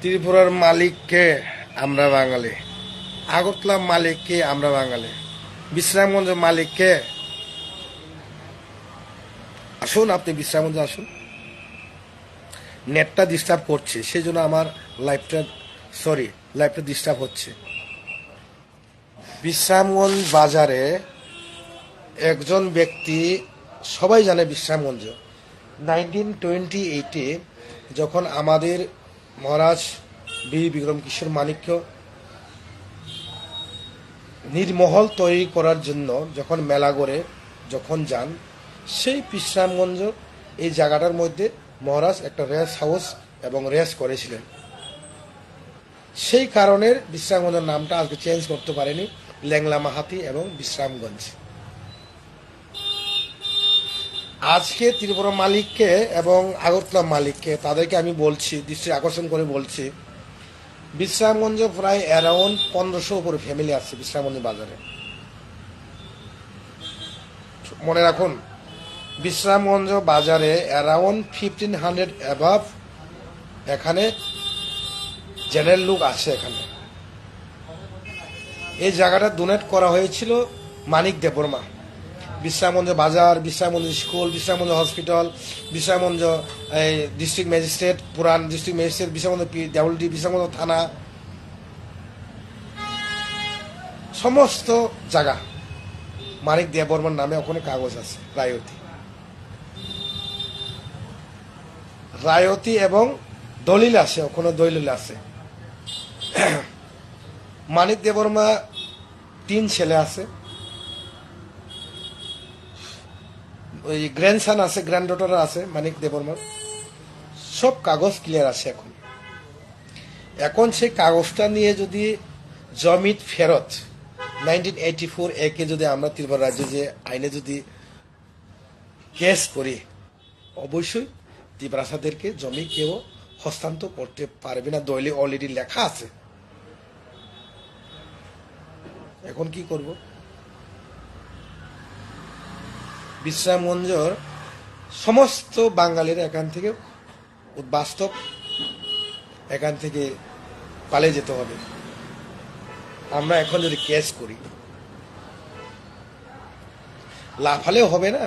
ত্রিপুরার মালিককে আমরা বাঙালি, আগরতলা মালিককে আমরা বাঙালি, বিশ্রামগঞ্জের মালিককে আসুন, আপনি বিশ্রামগঞ্জে আসুন। নেটটা ডিস্টার্ব করছে সেই জন্য আমার লাইফটা সরি লাইফটা ডিস্টার্ব হচ্ছে। বিশ্রামগঞ্জ বাজারে একজন ব্যক্তি, সবাই জানে বিশ্রামগঞ্জ। নাইনটিন টোয়েন্টি এইটে যখন আমাদের মহারাজ, বি. বিক্রম কিশোর মাণিক্য নির্মহল তৈরি করার জন্য যখন মেলা গড়ে, যখন যান, সেই বিশ্রামগঞ্জ, এই জায়গাটার মধ্যে মহারাজ একটা রেস হাউস এবং রেস করেছিলেন। সেই কারণের বিশ্রামগঞ্জের নামটা আজকে চেঞ্জ করতে পারেনি ল্যাংলা মাহাতি এবং বিশ্রামগঞ্জ। আজকে ত্রিপুরা মালিককে এবং আগরতলা মালিককে তাদেরকে আমি বলছি, দৃষ্টি আকর্ষণ করে বলছি। বিশ্রামগঞ্জে প্রায় অ্যারাউন্ড পনেরোশো উপরে ফ্যামিলি আছে বিশ্রামগঞ্জ বাজারে। মনে রাখুন, বিশ্রামগঞ্জ বাজারে অ্যারাউন্ড ফিফটিন হান্ড্রেড অ্যাভাব এখানে জেনারেল লোক আছে এখানে। এই জায়গাটা ডোনেট করা হয়েছিল মানিক দেববর্মা। বিশ্রামগঞ্জ বাজার, বিশ্রামগঞ্জ স্কুল, বিশ্রামগঞ্জ হসপিটাল, বিশ্রামগঞ্জ, এই ডিস্ট্রিক্ট ম্যাজিস্ট্রেট পুরান ডিস্ট্রিক্ট ম্যাজিস্ট্রেট বিশ্রামগঞ্জ ডাবলডি বিশ্রামগঞ্জ থানা। সমস্ত জায়গা। মানিক দেববর্মার নামে ওখানে কাগজ আছে, রায়তি। রায়তি এবং দলিল আছে, ওখানে দলিল আছে। মানিক দেববর্মা তিন ছেলে আছে। ওই গ্র্যান্ডসান আছে গ্র্যান্ড ডটার আছে, মানিক দেববর্মার সব কাগজ ক্লিয়ার আছে এখন। এখন সেই কাগজটা নিয়ে যদি জমিত ফেরত নাইনটিন এইটি ফোর একে যদি আমরা ত্রিপুরা রাজ্যে যে আইনে যদি কেস করি, অবশ্যই ত্রিপ্রাসাদেরকে জমি কেউ হস্তান্তর করতে পারবে না দলে অলরেডি লেখা আছে। এখন কি করব? বিশ্রামগঞ্জর সমস্ত বাঙালিরা এখান থেকে বাস্তব এখান থেকে পালিয়ে যেতে হবে। আমরা এখন যদি কেস করি, লাফালেও হবে না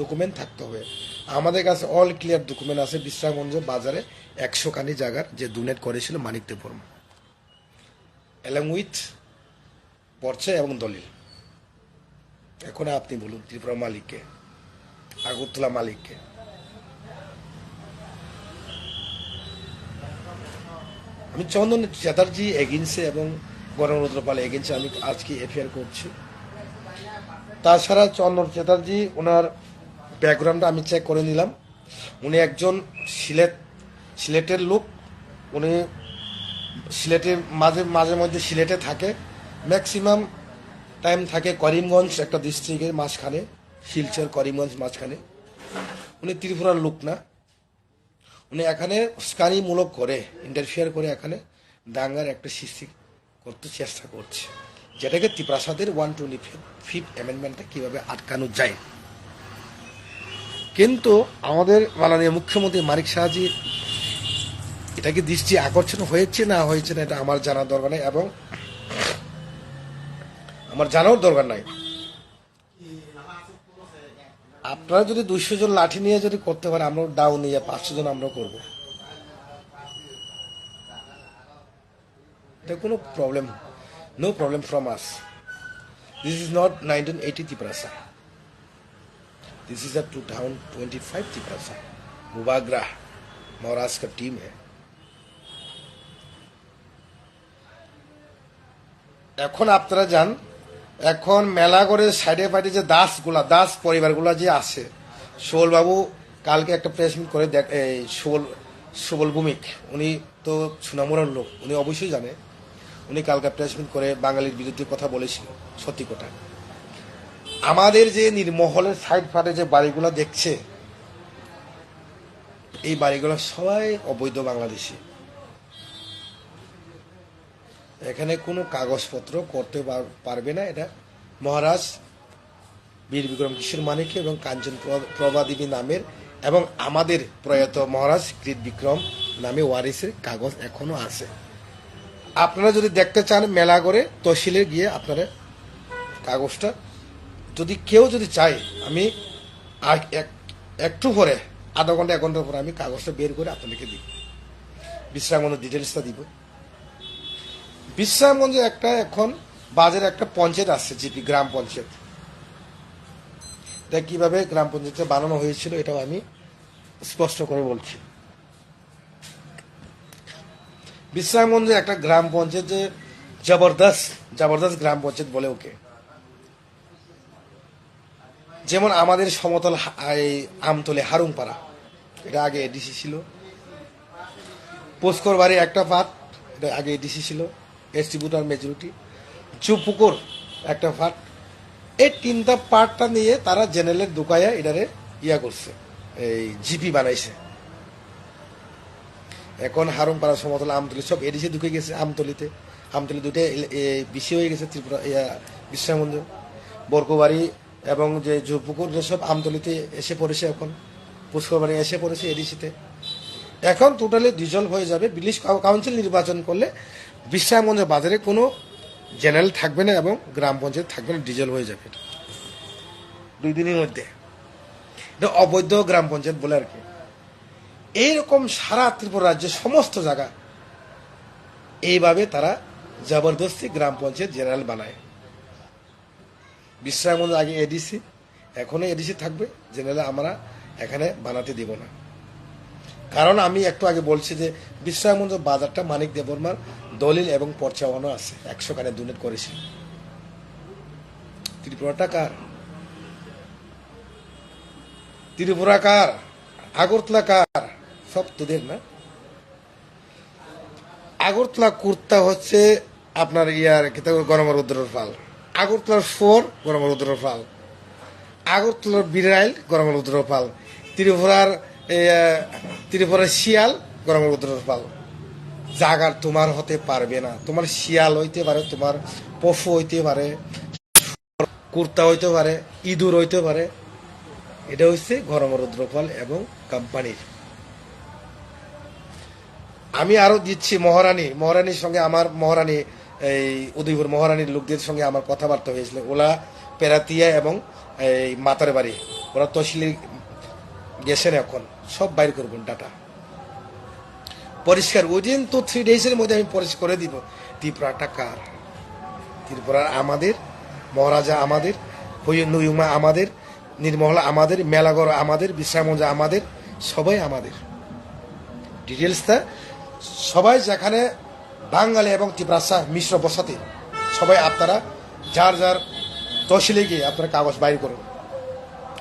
ডকুমেন্ট থাকতে হবে। আমাদের কাছে অল ক্লিয়ার ডকুমেন্ট আছে বিশ্রামগঞ্জ বাজারে একশো খানি জায়গার, যে ডোনেট করেছিল মানিক দেববর্মা অ্যালং উইথ পর্চা এবং দলিল। এখন আপনি বলুন, ত্রিপুরা মালিককে, আগরতলা মালিককে। আমি চন্দন চ্যাটার্জি এগেন্সে এবং গণরুদ্র পাল এগেন্সে আমি আজকে এফআইআর করছি। তাছাড়া চন্দন চ্যাটার্জি, ওনার ব্যাকগ্রাউন্ডটা আমি চেক করে নিলাম। উনি একজন সিলেট, সিলেটের লোক। উনি সিলেটের মাঝে মাঝে মধ্যে সিলেটে থাকে। ম্যাক্সিমাম টাইম থাকে করিমগঞ্জ, একটা ডিস্ট্রিক্টের মাঝখানে, শিলচর, করিমগঞ্জ মাঝখানে। উনি ত্রিপুরার লোক না। উনি এখানে স্কানিমূলক করে ইন্টারফিয়ার করে এখানে দাঙ্গার একটা সৃষ্টি করতে চেষ্টা করছে। যেটাকে ত্রিপ্রাসাদের ওয়ান টোয়েন্টি ফিফ ফিফ অ্যামেন্ডমেন্টটা কীভাবে আটকানো যায়। কিন্তু আমাদের মাননীয় মুখ্যমন্ত্রী মানিক শাহজি, এটাকে দৃষ্টি আকর্ষণ হয়েছে না হয়েছে না, এটা আমার জানার দরকার নেই। এবং আমার জানার দরকার নাই আপনারা যদি দুইশো জন লাঠি নিয়ে যদি করতে পারে আমরা ডাউন নিয়ে পাঁচশো জন আমরা করবো এটা কোনো problem no problem from us this is not nineteen eighty Tiprasa this is a two thousand twenty five Tiprasa Mubagra Maharashtra का टीम है এখন আপনারা যান এখন মেলা করে সাইডে ফাইডে যে দাসগুলা দাস পরিবারগুলা যে আছে বাবু কালকে একটা প্রেস মিট করে দেখ এই সুবল সুবল ভূমিক, উনি তো সুনামুরার লোক, উনি অবশ্যই জানে, উনি কালকে প্রেস মিট করে বাঙালির বিরুদ্ধে কথা বলেছিল, সত্যি কথা। আমাদের যে নির্মহলের সাইড ফাটে যে বাড়িগুলো দেখছে, এই বাড়িগুলো সবাই অবৈধ বাংলাদেশি। এখানে কোনো কাগজপত্র করতে পার- পারবে না। এটা মহারাজ বীর বিক্রম কিশোর মানিক্য এবং কাঞ্চন প্র- প্রভা দেবী নামের এবং আমাদের প্রয়াত মহারাজ কৃত বিক্রম নামে ওয়ারিসের কাগজ এখনও আছে। আপনারা যদি দেখতে চান মেলা করে, তহসিলে গিয়ে আপনারা কাগজটা যদি কেউ যদি চায়, আমি একটু পরে, আধা ঘণ্টা, এক ঘণ্টার পরে আমি কাগজটা বের করে আপনাদেরকে দিব বিশ্রামগঞ্জের ডিটেলসটা দিব। বিশ্রামগঞ্জে একটা এখন বাজারে একটা পঞ্চায়েত আসছে, জিপি, গ্রাম পঞ্চায়েত। এটা কীভাবে গ্রাম পঞ্চায়েতে বানানো হয়েছিল, এটাও আমি স্পষ্ট করে বলছি। বিশ্রামগঞ্জে একটা গ্রাম পঞ্চায়েত যে জবরদস্ত জবরদস্ত গ্রাম পঞ্চায়েত বলে ওকে। যেমন আমাদের সমতল আমতলে হারুংপাড়া, এটা আগে এডিসি ছিল। পোস্কর বাড়ি একটা পাত, এটা আগে এডিসি ছিল। ডিস্ট্রিবিউটার মেজরিটি চুপুকুর একটা পার্ট এই তিনটা পার্টটা নিয়ে তারা জেনারেলের দোকায়া এটারে ইয়া করছে, এই জিপি বানাইছে। এখন হারুংপাড়া সমতল আমতলি, সব এডিসি ঢুকে গেছে আমতলিতে। আমতলি দুটো বেশি হয়ে গেছে, ত্রিপুরা, ইয়া বিশ্রামগঞ্জ বরকোবাড়ি এবং যে জুপুকুর সব আমতলিতে এসে পড়েছে এখন, পুষ্করবাড়ি এসে পড়েছে এডিসিতে। এখন টোটালি ডিজলভ হয়ে যাবে। বিলিশ কাউন্সিল নির্বাচন করলে বিশ্রামগঞ্জ বাজারে কোনো জেনারেল থাকবে না এবং গ্রাম পঞ্চায়েত থাকবে না, ডিজেল হয়ে যাবে। দুই দিনের মধ্যে। এটা অবৈধ গ্রাম পঞ্চায়েত বলে আর কি। এইরকম সারা ত্রিপুরা রাজ্যের সমস্ত জায়গা এইভাবে তারা জবরদস্তি গ্রাম পঞ্চায়েত জেনারেল বানায়। বিশ্রামগঞ্জ আগে এডিসি এখনও এডিসি থাকবে, জেনারেল আমরা এখানে বানাতে দিব না। কারণ আমি একটু আগে বলছি যে বিশ্রামগঞ্জ বাজারটা মানিক দেববর্মার দলিল এবং পর্চাওয়ানো আছে। একশো কানে দুনেট করেছে। ত্রিপুরাটা কার? ত্রিপুরা কার? আগরতলা কার? সব তোদের না? আগরতলা কুর্তা হচ্ছে আপনার ইয়ার উদ্রের ফাল আগরতলার ফোর গরমের উদ্রের ফাল আগরতলার বিরাইল গরমের উদ্রের ফাল ত্রিপুরার ত্রিপুরার শিয়াল গরমের উদ্রের ফাল জাগার তোমার হতে পারবে না। তোমার শিয়াল হইতে পারে তোমার পশু হইতে পারে কুর্তা হইতে পারে ইঁদুর হইতে পারে এটা হচ্ছে গরমের রুদ্রফল এবং কোম্পানির আমি আরও দিচ্ছি মহারানী মহারানীর সঙ্গে আমার মহারানী এই উদয়পুর মহারানীর লোকদের সঙ্গে আমার কথাবার্তা হয়েছিল ওলা পেরাতিয়া এবং এই মাতার বাড়ি ওরা তহসিলে গেছেন এখন। সব বাইর করবেন ডাটা পরিষ্কার। উইদিন তো থ্রি ডেজের মধ্যে আমি পরিষ্কার করে দিব। ত্রিপুরাটা কার? ত্রিপুরা আমাদের, মহারাজা আমাদের নুয়ুমা আমাদের নির্মহলা আমাদের মেলাগড় আমাদের বিশ্রামঞ্জা আমাদের, সবাই আমাদের। ডিটেলসটা সবাই যেখানে বাঙালি এবং ত্রিপুরাসা মিশ্র বসাতে, সবাই আপনারা যার যার তহসিলে গিয়ে আপনারা কাগজ বাইর করুন।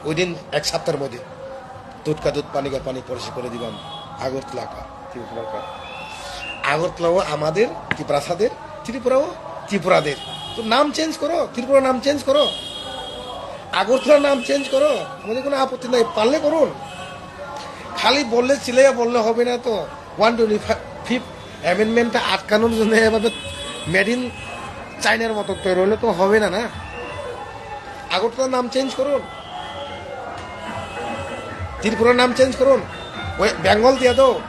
ওই দিন এক সপ্তাহের মধ্যে দুধ কা দুধ পানি কা পানি পরিষ্কার করে দিবাম আগরতলা আগরতলাও আমাদের, ত্রিপুরাসাদের, ত্রিপুরাও ত্রিপুরাদের। তো নাম চেঞ্জ করো, ত্রিপুরা নাম চেঞ্জ করো। আগরতলার নাম চেঞ্জ করো আমাদের কোনো আপত্তি নাই, পারলে করুন। খালি বললে, চিলাইয়া বললে হবে না তো। ওয়ান টোয়েন্টি ফিফ অ্যামেন্ডমেন্টটা আটকানোর জন্য এভাবে মেড ইন চাইনার মতো তৈরি হলে তো হবে না না? আগরতলার নাম চেঞ্জ করুন। ত্রিপুরার নাম চেঞ্জ করুন। ওই বেঙ্গল দিয়ে দাও।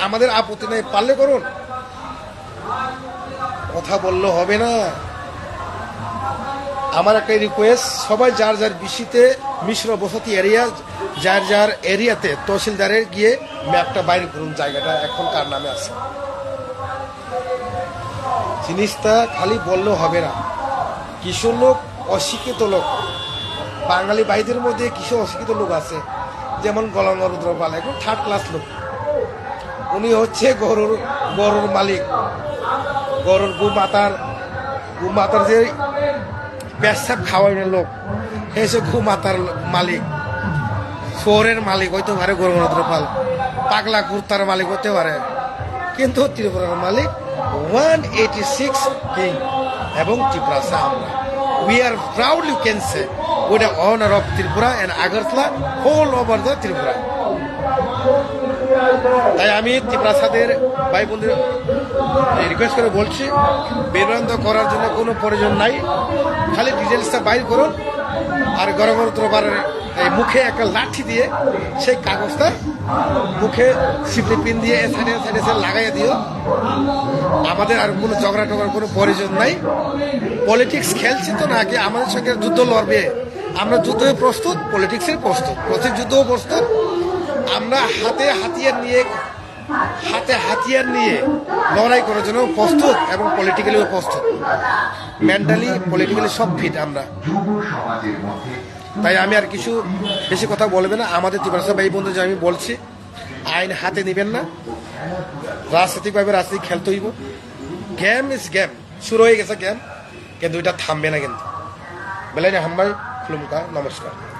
আমাদের আপত্তি নেই, পারলে করুন। কথা বললে হবে না। আমার একটা রিকোয়েস্ট সবাই যার যার বিশিতে মিশ্র বসতি এরিয়া যার যার এরিয়াতে তহসিলদারের গিয়ে ম্যাপটা বাইরে করুন, জায়গাটা এখন কার নামে আছে। জিনিসটা খালি বললেও হবে না। কিছু লোক, অশিক্ষিত লোক। বাঙালি ভাইদের মধ্যে কিছু অশিক্ষিত লোক আছে। যেমন গলাঙ্গ রুদ্রপাল এখন থার্ড ক্লাস লোক। উনি হচ্ছে গরুর গরুর মালিক। গরুর গু মাতার গু মাতার যে পেশাব খাওয়ানোর লোক এসে গু মাতার মালিক। শহরের মালিক হইতে পারে গরুর রুদ্রপাল পাগলা কুর্তার মালিক হতে পারে। কিন্তু ত্রিপুরার মালিক ওয়ান এইটি সিক্স কিং এবং ত্রিপুরা আমরা we are proud you can say the honour of Tripura and Agartala whole over the Tripura তাই আমি ত্রিপ্রাসাদের ভাই বোনদের রিকোয়েস্ট করে বলছি বিভ্রান্ত করার জন্য কোনো প্রয়োজন নাই। খালি ডিটেলসটা বাইর করুন আর গরমরত্রবার এই মুখে একটা লাঠি দিয়ে সেই কাগজটা মুখে সিপলি পিন দিয়ে এ সাইডে সাইডে সাইডে লাগাইয়ে দিও। আমাদের আর কোনো ঝগড়া টগড়ার কোনো প্রয়োজন নাই। পলিটিক্স খেলছে তো নাকি? আমাদের সঙ্গে যুদ্ধ লড়বে। আমরা যুদ্ধে প্রস্তুত পলিটিক্সের প্রস্তুত। প্রতি যুদ্ধও প্রস্তুত। আমরা হাতে হাতিয়ার নিয়ে, হাতে হাতিয়ার নিয়ে লড়াই করার জন্য প্রস্তুত এবং পলিটিক্যালিও প্রস্তুত। মেন্টালি পলিটিক্যালি সব ফিট আমরা। তাই আমি আর কিছু বেশি কথা বলবে না। আমাদের ত্রিপুরা ভাই বন্ধু যে আমি বলছি, আইন হাতে নেবেন না। রাজনৈতিকভাবে রাজনীতি খেলতে হইব। গেম ইজ গেম শুরু হয়ে গেছে গেম কিন্তু এটা থামবে না কিন্তু। বেলাইনে হাম্বাই খুলুমকা, নমস্কার।